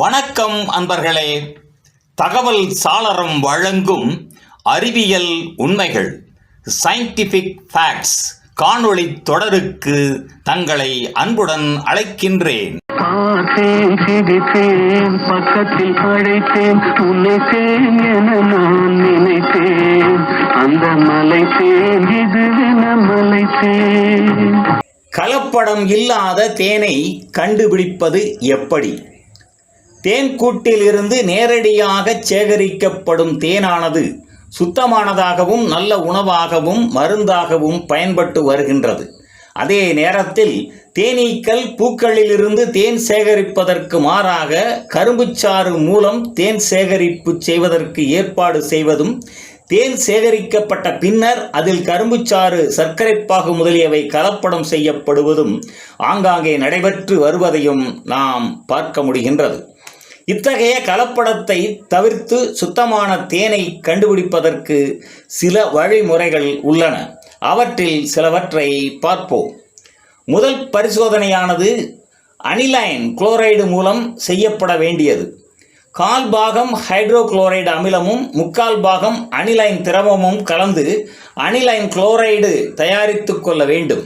வணக்கம் அன்பர்களே. தகவல் சாளரம் வழங்கும் அறிவியல் உண்மைகள் சயின்டிஃபிக் ஃபேக்ட்ஸ் காணொளி தொடருக்கு தங்களை அன்புடன் அழைக்கின்றேன். பார்த்தேன் சிரித்தேன் பக்கத்தில் அழைத்தேன் உன்னை தேன் என நான் நினைத்தேன். அந்த மலை தேன் இதுவென மலை தேன் கலப்படம் இல்லாத தேனை கண்டுபிடிப்பது எப்படி? தேன்கூட்டிலிருந்து நேரடியாக சேகரிக்கப்படும் தேனானது சுத்தமானதாகவும் நல்ல உணவாகவும் மருந்தாகவும் பயன்பட்டு வருகின்றது. அதே நேரத்தில் தேனீக்கள் பூக்களிலிருந்து தேன் சேகரிப்பதற்கு மாறாக கரும்புச்சாறு மூலம் தேன் சேகரிப்பு செய்வதற்கு ஏற்பாடு செய்வதும் தேன் சேகரிக்கப்பட்ட பின்னர் அதில் கரும்புச்சாறு சர்க்கரைப்பாகு முதலியவை கலப்படம் செய்யப்படுவதும் ஆங்காங்கே நடைபெற்று வருவதையும் நாம் பார்க்க முடிகின்றது. இத்தகைய கலப்படத்தை தவிர்த்து சுத்தமான தேனை கண்டுபிடிப்பதற்கு சில வழிமுறைகள் உள்ளன. அவற்றில் சிலவற்றை பார்ப்போம். முதல் பரிசோதனையானது அனிலைன் குளோரைடு மூலம் செய்யப்பட வேண்டியது. கால் பாகம் ஹைட்ரோகுளோரைடு அமிலமும் முக்கால் பாகம் அனிலைன் திரவமும் கலந்து அனிலைன் குளோரைடு தயாரித்து கொள்ள வேண்டும்.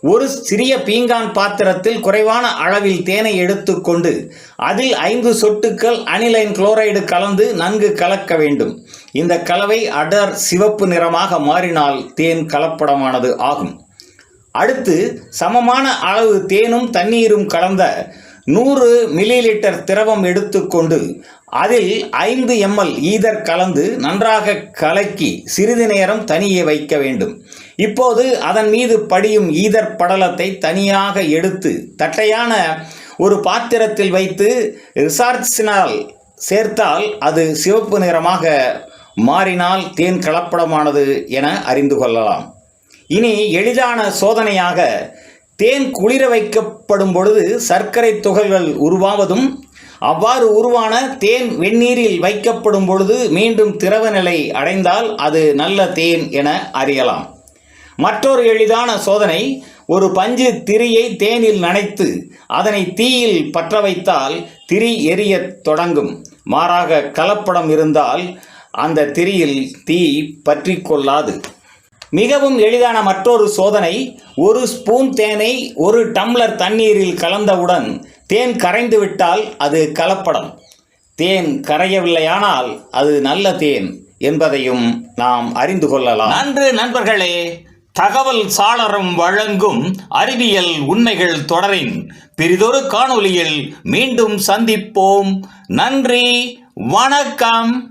ஒரு சிறிய பீங்கான் பாத்திரத்தில் குறைவான அளவில் தேனை எடுத்துக்கொண்டு அதில் ஐந்து சொட்டுக்கள் அனிலைன் குளோரைடு கலந்து நன்கு கலக்க வேண்டும். இந்த கலவை அடர் சிவப்பு நிறமாக மாறினால் தேன் கலப்படமானது ஆகும். அடுத்து சமமான அளவு தேனும் தண்ணீரும் கலந்த நூறு மில்லி லிட்டர் திரவம் எடுத்துக்கொண்டு அதில் ஐந்து எம்எல் ஈதர் கலந்து நன்றாக கலக்கி சிறிது நேரம் தனியே வைக்க வேண்டும். இப்போது அதன் மீது படியும் ஈதர் படலத்தை தனியாக எடுத்து தட்டையான ஒரு பாத்திரத்தில் வைத்து ரிசார்ச்சினால் சேர்த்தால் அது சிவப்பு நிறமாக மாறினால் தேன் கலப்படமானது என அறிந்து கொள்ளலாம். இனி எளிதான சோதனையாக தேன் குளிர வைக்கப்படும் பொழுது சர்க்கரை துகள்கள் உருவாவதும் அவ்வாறு உருவான தேன் வெந்நீரில் வைக்கப்படும் பொழுது மீண்டும் திரவ நிலை அடைந்தால் அது நல்ல தேன் என அறியலாம். மற்றொரு எளிதான சோதனை ஒரு பஞ்சு திரியை தேனில் நனைத்து அதனை தீயில் பற்ற வைத்தால் திரி எரியத் தொடங்கும். மாறாக கலப்படம் இருந்தால் அந்த திரியில் தீ பற்றி கொள்ளாது மிகவும் எளிதான மற்றொரு சோதனை ஒரு ஸ்பூன் தேனை ஒரு டம்ளர் தண்ணீரில் கலந்தவுடன் தேன் கரைந்து விட்டால் அது கலப்படம். தேன் கரையவில்லையானால் அது நல்ல தேன் என்பதையும் நாம் அறிந்து கொள்ளலாம். நன்று நண்பர்களே தகவல் சாளரம் வழங்கும் அறிவியல் உண்மைகள் தொடரின் பிரிதொரு காணொலியில் மீண்டும் சந்திப்போம். நன்றி வணக்கம்.